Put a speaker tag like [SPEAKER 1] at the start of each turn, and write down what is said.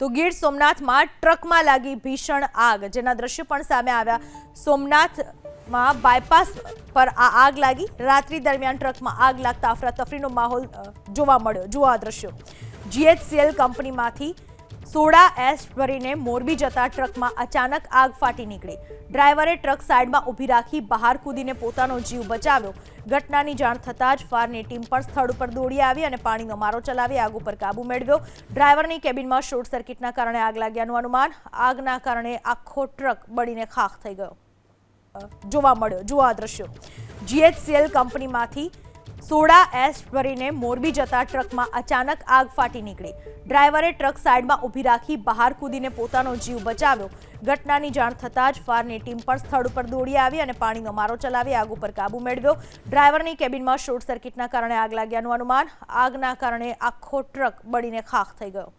[SPEAKER 1] તો ગીર સોમનાથમાં ટ્રકમાં લાગી ભીષણ આગ, જેના દ્રશ્યો પણ સામે આવ્યા. સોમનાથમાં બાયપાસ પર આ આગ લાગી. રાત્રિ દરમિયાન ટ્રકમાં આગ લાગતા અફરાતફરીનો માહોલ જોવા મળ્યો. જુઓ આ દ્રશ્યો. જીએચસીએલ કંપનીમાંથી સોડા એશ ભરીને મોરબી જતા ટ્રકમાં અચાનક આગ ફાટી નીકળી. ડ્રાઈવરે ટ્રક સાઈડમાં ઊભી રાખી બહાર કૂદીને પોતાનો જીવ બચાવ્યો. ઘટનાની જાણ થતાં જ ફાયરની ટીમ પણ સ્થળ ઉપર દોડી આવી અને પાણીનો મારો ચલાવી આગ ઉપર કાબુ મેળવ્યો. ડ્રાઈવરની કેબિનમાં શોર્ટ સર્કિટના કારણે આગ લાગ્યાનું અનુમાન, આગના કારણે આખો ટ્રક બળીને ખાખ થઈ ગયો. જોવા મળ્યો જુઓ આ દ્રશ્યો. જીએચસીએલ કંપનીમાંથી સોડા એશ ભરીને મોરબી જતા ટ્રકમાં અચાનક આગ ફાટી નીકળી. ડ્રાઈવરે ટ્રક સાઈડમાં ઊભી રાખી બહાર કૂદીને પોતાનો જીવ બચાવ્યો. ઘટનાની જાણ થતાં જ ફાયરની ટીમ પણ સ્થળ ઉપર દોડી આવી અને પાણીનો મારો ચલાવી આગ ઉપર કાબુ મેળવ્યો. ડ્રાઈવરની કેબિનમાં શોર્ટ સર્કિટના કારણે આગ લાગ્યાનું અનુમાન, આગના કારણે આખો ટ્રક બળીને ખાખ થઈ ગયો.